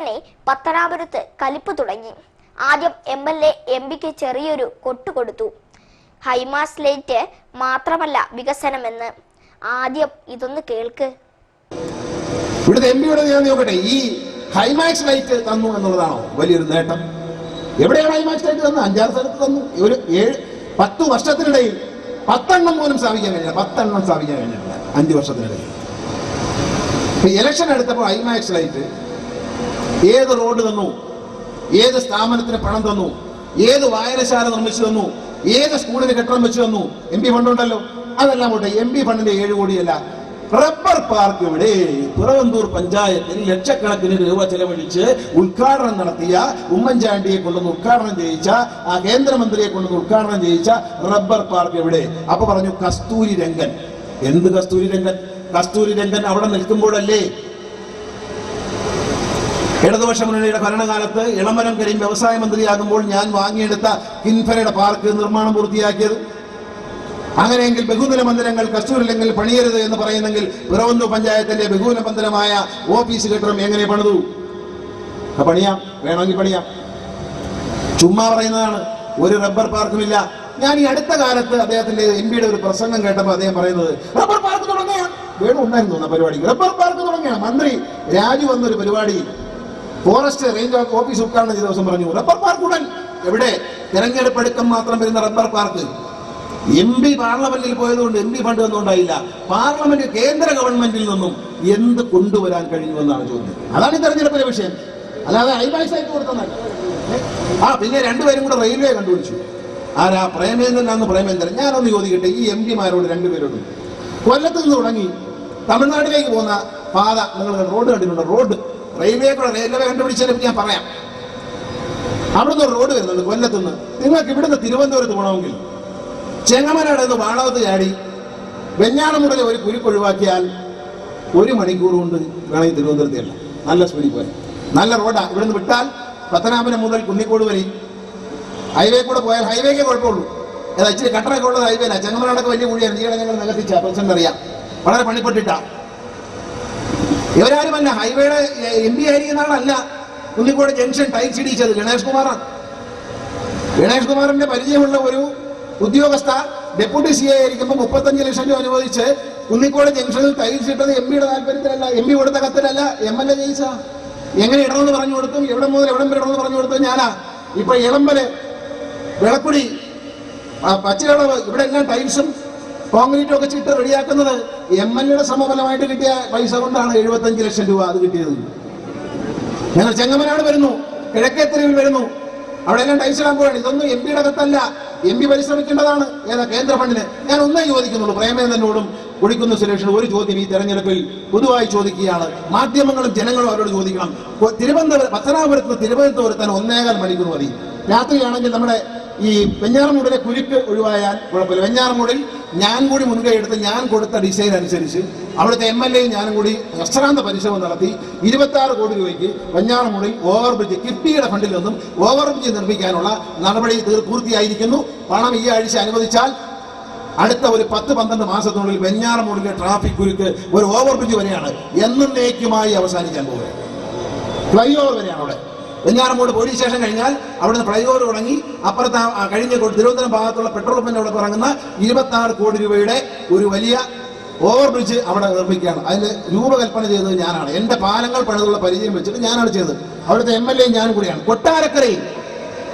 തന്നെ പത്തനാപുരത്ത് കലിപ്പ് തുടങ്ങി. ആദ്യം എം എൽ എ എം പിക്ക് ചെറിയൊരു കൊട്ടുകൊടുത്തു ഹൈമാസ് ലൈറ്റ് മാത്രമല്ല വികസനമെന്ന്. ആദ്യം ഇതൊന്ന് കേൾക്ക്. ഇവിടുത്തെ എം പിയുടെ ഞാൻ നോക്കട്ടെ. ഈ ഹൈമാക്സ് ലൈറ്റ് തന്നു എന്നുള്ളതാണോ വലിയൊരു നേട്ടം? എവിടെയാണ് ഹൈമാക്സ് ലൈറ്റ് തന്നു അഞ്ചാറ് സ്ഥലത്ത് തന്നു. ഒരു ഏഴ് പത്ത് വർഷത്തിനിടയിൽ പത്തെണ്ണം പോലും സ്ഥാപിക്കാൻ കഴിഞ്ഞില്ല. പത്തെണ്ണം സ്ഥാപിക്കാൻ കഴിഞ്ഞിട്ടില്ല. അഞ്ച് വർഷത്തിനിടയിൽ. ഇലക്ഷൻ എടുത്തപ്പോൾ ഹൈമാക്സ് ലൈറ്റ് ഏത് റോഡ് തന്നു? ഏത് സ്ഥാപനത്തിന് പണം തന്നു? ഏത് വായനശാല നിർമ്മിച്ചു തന്നു? ഏത് സ്കൂളിന് കെട്ടിടം വെച്ചു തന്നു? എം പി ഫണ്ടുണ്ടല്ലോ അതെല്ലാം പോട്ടെ എം പി ഫണ്ടിന്റെ ഏഴ് കോടിയല്ല. റബ്ബർ പാർക്ക് ഇവിടെ പുറവന്തൂർ പഞ്ചായത്തിൽ ലക്ഷക്കണക്കിന് രൂപ ചെലവഴിച്ച് ഉദ്ഘാടനം നടത്തിയ ഉമ്മൻചാണ്ടിയെ കൊണ്ടുവന്ന് ഉദ്ഘാടനം ചെയ്യിച്ച ആ കേന്ദ്രമന്ത്രിയെ കൊണ്ടുവന്ന് ഉദ്ഘാടനം ചെയ്യിച്ച റബ്ബർ പാർക്ക് ഇവിടെ അപ്പൊ പറഞ്ഞു കസ്തൂരി രംഗൻ എന്ത് കസ്തൂരി രംഗൻ കസ്തൂരി രംഗൻ അവിടെ നിൽക്കുമ്പോഴല്ലേ ഇടതുപക്ഷ മുന്നണിയുടെ ഭരണകാലത്ത് ഇളമരം കരീം വ്യവസായ മന്ത്രിയാകുമ്പോൾ ഞാൻ വാങ്ങിയെടുത്ത കിൻഫരയുടെ പാർക്ക് നിർമ്മാണം പൂർത്തിയാക്കിയത്. അങ്ങനെയെങ്കിൽ ബഹുനില മന്ദിരങ്ങൾ കസ്തൂരില്ലെങ്കിൽ പണിയരുത് എന്ന് പറയുന്നെങ്കിൽ പിറവന്തൂർ പഞ്ചായത്തിന്റെ ബഹുനില മന്ദിരമായ ഓഫീസ് കെട്ടിടം എങ്ങനെ പണിതു? പണിയാം. വേണമെങ്കിൽ പണിയാം. ചുമ്മാ പറയുന്നതാണ്. ഒരു റബ്ബർ പാർക്കുമില്ല. ഞാൻ ഈ അടുത്ത കാലത്ത് അദ്ദേഹത്തിന്റെ എം പിയുടെ ഒരു പ്രസംഗം കേട്ടപ്പോൾ അദ്ദേഹം പറയുന്നത് റബ്ബർ പാർക്ക് തുടങ്ങിയ വേണു ഉണ്ടായിരുന്നു പരിപാടി. റബ്ബർ പാർക്ക് തുടങ്ങിയ മന്ത്രി രാജു വന്നൊരു പരിപാടി. ഫോറസ്റ്റ് റേഞ്ച് ഓഫീസ് ഉദ്ഘാടനം ചെയ്ത ദിവസം പറഞ്ഞു റബ്ബർ പാർക്ക് ഉടൻ. എവിടെ? തെരഞ്ഞെടുപ്പ് എടുക്കം മാത്രം വരുന്ന റബ്ബർ പാർക്ക്. എം പി പാർലമെന്റിൽ പോയതുകൊണ്ട് എം പി ഫണ്ട് ഒന്നും ഉണ്ടായില്ല പാർലമെന്റ് കേന്ദ്ര ഗവൺമെന്റിൽ നിന്നും എന്ത് കൊണ്ടുവരാൻ കഴിയുമെന്നാണ് ചോദ്യം. അതാണ് ഈ തെരഞ്ഞെടുപ്പിലെ വിഷയം. അല്ലാതെ ഐബാക്സ് ആയിട്ട് ആ പിന്നെ രണ്ടുപേരും കൂടെ റെയിൽവേ കണ്ടുപിടിച്ചു. ആരാ? പ്രേമേന്ദ്രൻ അന്ന് പ്രേമേന്ദ്രൻ. ഞാനൊന്ന് ചോദിക്കട്ടെ ഈ എം പിമാരോട് രണ്ടുപേരോട്. കൊല്ലത്ത് നിന്ന് തുടങ്ങി. തമിഴ്നാട്ടിലേക്ക് പോകുന്ന പാത നിങ്ങൾ റോഡ് കണ്ടിട്ടുണ്ട് റോഡ്. റെയിൽവേ കൂടെ റെയിൽവേ കണ്ടുപിടിച്ചാലും ഞാൻ പറയാം. അവിടുന്ന് റോഡ് വരുന്നുണ്ട് കൊല്ലത്തുനിന്ന്. നിങ്ങൾക്ക് ഇവിടുന്ന് തിരുവനന്തപുരത്ത് പോകണമെങ്കിൽ ചെങ്ങമനാട് നിന്ന് വാളവത്ത് ചാടി വെഞ്ഞാറമുടലെ ഒരു കുരുക്ക് ഒഴിവാക്കിയാൽ ഒരു മണിക്കൂർ കൊണ്ട് വേണമെങ്കിൽ തിരുവനന്തപുരത്തേല്ല നല്ല സ്പീഡിൽ പോയാൽ നല്ല റോഡാണ് ഇവിടുന്ന് വിട്ടാൽ പത്തനാപുരം മുതൽ കുന്നിക്കോട് വരെ. ഹൈവേ കൂടെ പോയാൽ ഹൈവേക്കേ കുഴപ്പമുള്ളൂ. ഏതാ ഇച്ചിരി കട്ടറൊക്കെ ഉള്ളത് ഹൈവേല ചെങ്ങമനാടൊക്കെ വലിയ കുഴിയാണ് ഈയിടെ ഞങ്ങൾ നികത്തിച്ച. പ്രശ്നം അറിയാം. വളരെ പണിപ്പെട്ടിട്ടാ. ഇവരാരുമല്ല. ഹൈവേയുടെ എം പി ആയിരിക്കുന്ന ആളല്ല കുന്നിക്കോട് ജംഗ്ഷൻ ടൈൽസ് ഇടിച്ചത് ഗണേഷ് കുമാറാണ്. ഗണേഷ് കുമാറിന്റെ പരിചയമുള്ള ഒരു ഉദ്യോഗസ്ഥ ഡെപ്യൂട്ടി സി ഐ ആയിരിക്കുമ്പോൾ മുപ്പത്തഞ്ച് ലക്ഷം രൂപ അനുവദിച്ച് കുന്നിക്കോട് ജംഗ്ഷനിൽ ടൈൽസ് ഇട്ടത് എം പിയുടെ താല്പര്യത്തിലല്ല എം പി കൊടുത്ത കത്തിലല്ല എം എൽ എ ജയിച്ച. എങ്ങനെ ഇടണമെന്ന് പറഞ്ഞു കൊടുത്തും എവിടെ മുതൽ എവിടം വരെ ഇടണമെന്ന് പറഞ്ഞു കൊടുത്തും ഞാനാ. ഇപ്പൊ ഇളമ്പൽ വിളക്കുടി പച്ചയളവ് ഇവിടെ എല്ലാം ടൈൽസും കോൺക്രീറ്റും ഒക്കെ ചിട്ട് റെഡിയാക്കുന്നത് എം എൽ എയുടെ സമഫലമായിട്ട് കിട്ടിയ പൈസ കൊണ്ടാണ് എഴുപത്തഞ്ച് ലക്ഷം രൂപ അത് കിട്ടിയത്. ഞങ്ങൾ ചെങ്ങമനാട് വരുന്നു. കിഴക്കേത്തെരുവിൽ വരുന്നു. അവിടെ എല്ലാം ടൈസിടാൻ പോവാണ് ഇതൊന്നും എം പിയുടെ അകത്തല്ല എം പി പരിശ്രമിക്കേണ്ടതാണ് ഏതാ കേന്ദ്ര ഫണ്ടിന്. ഞാൻ ഒന്നേ ചോദിക്കുന്നുള്ളൂ. പ്രേമേന്ദ്രനോടും കൊടിക്കുന്ന് സുരേഷിനും ഒരു ചോദ്യം ഈ തെരഞ്ഞെടുപ്പിൽ പൊതുവായി ചോദിക്കുകയാണ്. മാധ്യമങ്ങളും ജനങ്ങളും അവരോട് ചോദിക്കണം. തിരുവനന്തപുരം പത്തനാപുരത്ത് നിന്ന് തിരുവനന്തപുരത്തിന് ഒന്നേകാൽ മണിക്കൂർ മതി. രാത്രിയാണെങ്കിൽ നമ്മുടെ ഈ വെഞ്ഞാറമൂടിലെ കുരുക്ക് ഒഴിവായാൽ കുഴപ്പമില്ല. വെഞ്ഞാറമൂടിൽ ഞാൻ കൂടി മുൻകൈ എടുത്ത് ഞാൻ കൊടുത്ത ഡിസൈൻ അനുസരിച്ച് അവിടുത്തെ എം എൽ എയും ഞാനും കൂടി അശ്രാന്ത പരിശ്രമം നടത്തി ഇരുപത്തി കോടി രൂപയ്ക്ക് വെഞ്ഞാറമൂടിൽ ഓവർ ബ്രിഡ്ജ് കിഫ്ബിയുടെ ഫണ്ടിൽ നിന്നും ഓവർ ബ്രിഡ്ജ് നിർമ്മിക്കാനുള്ള നടപടി പൂർത്തിയായിരിക്കുന്നു. പണം ഈ ആഴ്ച അനുവദിച്ചാൽ അടുത്ത ഒരു പത്ത് പന്ത്രണ്ട് മാസത്തിനുള്ളിൽ വെഞ്ഞാറമൂടിലെ ട്രാഫിക് കുരുക്ക് ഒരു ഓവർ ബ്രിഡ്ജ് വരെയാണ് എന്നേക്കുമായി അവസാനിക്കാൻ പോകുന്നത്. ഫ്ലൈ ഓവർ വരെയാണ് അവിടെ. വെഞ്ഞാറമൂട് പോലീസ് സ്റ്റേഷൻ കഴിഞ്ഞാൽ അവിടുന്ന് ഫ്ലൈഓവർ തുടങ്ങി അപ്പുറത്ത് കഴിഞ്ഞ തിരുവനന്തപുരം ഭാഗത്തുള്ള പെട്രോൾ പമ്പിന്റെ അവിടെ ഇറങ്ങുന്ന ഇരുപത്തി ആറ് കോടി രൂപയുടെ ഒരു വലിയ ഓവർ ബ്രിഡ്ജ് അവിടെ നിർമ്മിക്കുകയാണ്. അതിന് രൂപകൽപ്പന ചെയ്തത് ഞാനാണ്. എന്റെ പാലങ്ങൾ പണിതുള്ള പരിചയം വെച്ചിട്ട് ഞാനാണ് ചെയ്തത്. അവിടുത്തെ എം എൽ എ ഞാനും കൂടിയാണ്. കൊട്ടാരക്കരയിൽ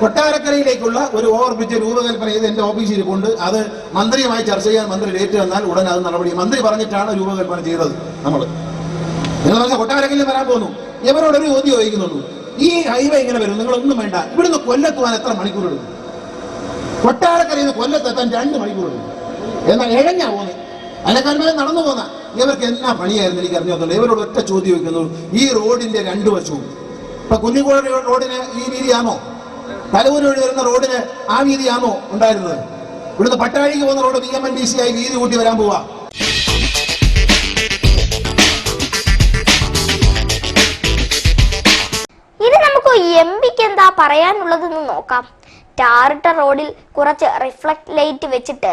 കൊട്ടാരക്കരയിലേക്കുള്ള ഒരു ഓവർ ബ്രിഡ്ജ് രൂപകൽപ്പന ചെയ്ത് എന്റെ ഓഫീസിൽ കൊണ്ട് അത് മന്ത്രിയുമായി ചർച്ച ചെയ്യാൻ മന്ത്രി ഡേറ്റ് വന്നാൽ ഉടൻ അത് നടപടി. മന്ത്രി പറഞ്ഞിട്ടാണ് രൂപകൽപ്പന ചെയ്തത് നമ്മൾ നിങ്ങൾ പറഞ്ഞാൽ കൊട്ടാരക്കരയിൽ വരാൻ പോകുന്നു. ഇവരോടൊരു ചോദ്യം ചോദിക്കുന്നുള്ളൂ. ഈ ഹൈവേ ഇങ്ങനെ വരും. നിങ്ങളൊന്നും വേണ്ട. ഇവിടുന്ന് കൊല്ലത്ത് പോകാൻ എത്ര മണിക്കൂർ എടുക്കും? കൊട്ടാരക്കരയിൽ നിന്ന് കൊല്ലത്തെത്താൻ രണ്ട് മണിക്കൂർ എടുക്കും. എന്നാൽ ഇഴഞ്ഞാ പോകുന്നത് അതിനെക്കാളും നടന്നു പോന്ന. ഇവർക്ക് എന്നാ പണിയായിരുന്നു എനിക്ക് അറിഞ്ഞു ഇവരോട് ഒറ്റ ചോദ്യം വയ്ക്കുന്നു ഈ റോഡിന്റെ രണ്ടു വശവും. ഇപ്പൊ കുഞ്ഞിക്കോഴ റോഡിന് ഈ രീതിയാണോ തലവൂർ വഴി വരുന്ന റോഡിന് ആ വീതിയാണോ ഉണ്ടായിരുന്നത്? ഇവിടുന്ന് പട്ടാഴിക്ക് പോകുന്ന road B M N D C ആയി വീതി കൂട്ടി വരാൻ പോവാ. എന്താ പറയാനുള്ളതെന്ന് നോക്കാം. ടാറിട്ട റോഡിൽ കുറച്ച് റിഫ്ലക്ട് ലൈറ്റ് വെച്ചിട്ട്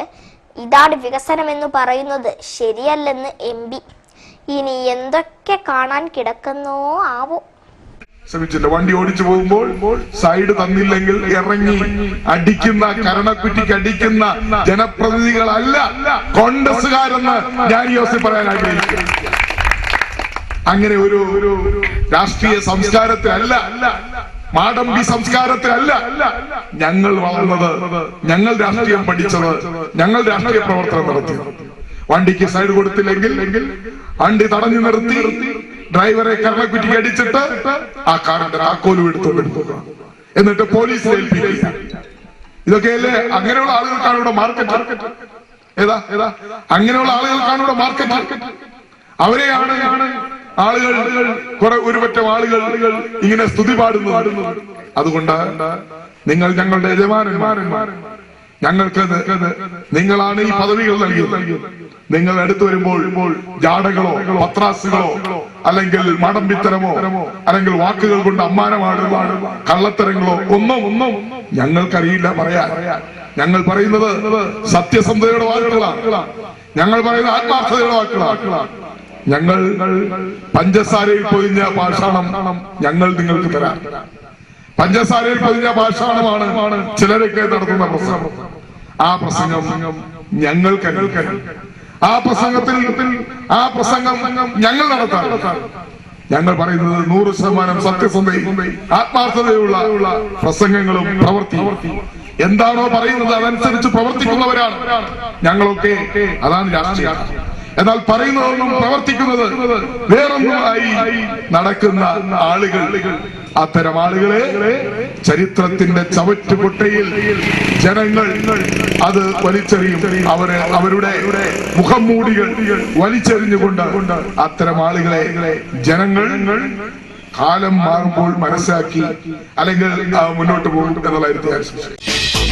ഇതാണ് വികസനം എന്ന് പറയുന്നത്. ശരിയല്ലെന്ന് എം പി. ഇനി എന്തൊക്കെ കാണാൻ കിടക്കുന്നോ ആവോ. ശ്രമിച്ചില്ല. വണ്ടി ഓടിച്ചു പോകുമ്പോൾ സൈഡ് തന്നില്ലെങ്കിൽ ഇറങ്ങി അടിക്കുന്ന കരണക്കുറ്റിക്ക് അടിക്കുന്ന ജനപ്രതിനിധികളല്ല കോൺഗ്രസുകാരെന്ന് ഞാൻ യോസി പറയാൻ ആഗ്രഹിക്കുന്നു. അങ്ങനെ ഒരു രാഷ്ട്രീയ സംസ്കാരത്തിലല്ല മാടമ്പി സംസ്കാരത്തിലല്ല. ഞങ്ങൾ വളർന്നത് ഞങ്ങൾ രാഷ്ട്രീയം പഠിച്ചത് ഞങ്ങൾ രാഷ്ട്രീയ പ്രവർത്തനം നടത്തി. വണ്ടിക്ക് സൈഡ് കൊടുത്തില്ലെങ്കിൽ വണ്ടി തടഞ്ഞു നിർത്തി ഡ്രൈവറെ കരണക്കുറ്റിക്ക് അടിച്ചിട്ട് ആ കാറിന്റെ താക്കോലും എടുത്തോണ്ട് എന്നിട്ട് പോലീസ് ഇതൊക്കെയല്ലേ? അങ്ങനെയുള്ള ആളുകൾക്കാണ് ഇവിടെ മാർക്കറ്റ് ഏതാ? ഏതാ? അങ്ങനെയുള്ള ആളുകൾക്കാണ് ഇവിടെ മാർക്കറ്റ് അവരെയാണ് ആളുകൾ കുറെ ഒരുപറ്റം ആളുകൾ ഇങ്ങനെ സ്തുതി പാടുന്നു. അതുകൊണ്ട് നിങ്ങൾ ഞങ്ങളുടെ യജമാനന്മാരന്മാർ ഞങ്ങൾക്ക് നിങ്ങളാണ് ഈ പദവികൾ നൽകിയത്. നിങ്ങൾ അടുത്തു വരുമ്പോൾ ജാടകളോ പത്രാസുകളോ അല്ലെങ്കിൽ മടമ്പിത്തരമോ അല്ലെങ്കിൽ വാക്കുകൾ കൊണ്ട് അമ്മാനമാണ് കള്ളത്തരങ്ങളോ ഒന്നും ഒന്നും ഞങ്ങൾക്കറിയില്ല പറയാ ഞങ്ങൾ പറയുന്നത് സത്യസന്ധതയുടെ വാക്കുകളാണ്. ഞങ്ങൾ പറയുന്നത് ആത്മാർത്ഥതയുടെ വാക്കുകളാണ്. ഞങ്ങൾ പഞ്ചസാരയിൽ പൊതിഞ്ഞ പാഷാണം ഞങ്ങൾ നിങ്ങൾക്ക് തരാം. പഞ്ചസാരയിൽ പൊതിഞ്ഞ പാഷാണമാണ് ചിലരൊക്കെ നടത്തുന്ന പ്രസംഗം. ആ പ്രസംഗം ഞങ്ങൾക്ക് ആ പ്രസംഗത്തിൽ ആ പ്രസംഗം ഞങ്ങൾ നടത്താം ഞങ്ങൾ പറയുന്നത് നൂറ് ശതമാനം സത്യസന്ധയും ആത്മാർത്ഥതയുള്ള പ്രസംഗങ്ങളും പ്രവർത്തി എന്താണോ പറയുന്നത് അതനുസരിച്ച് പ്രവർത്തിക്കുന്നവരാണ്. ഞങ്ങളൊക്കെ അതാണ് രാഷ്ട്രീയം. എന്നാൽ പറയുന്നതൊന്നും പ്രവർത്തിക്കുന്നത് വേറൊന്നുമായി നടക്കുന്ന ആളുകൾ. അത്തരം ആളുകളെ ചരിത്രത്തിന്റെ ചവറ്റുകൊട്ടയിൽ ജനങ്ങൾ അത് വലിച്ചെറിയും. അവരെ അവരുടെ മുഖം മൂടികൾ വലിച്ചെറിഞ്ഞുകൊണ്ട് അത്തരം ആളുകളെ ജനങ്ങൾ കാലം മാറുമ്പോൾ മനസ്സിലാക്കി അല്ലെങ്കിൽ മുന്നോട്ട് പോകും എന്നുള്ളതായിരുന്നു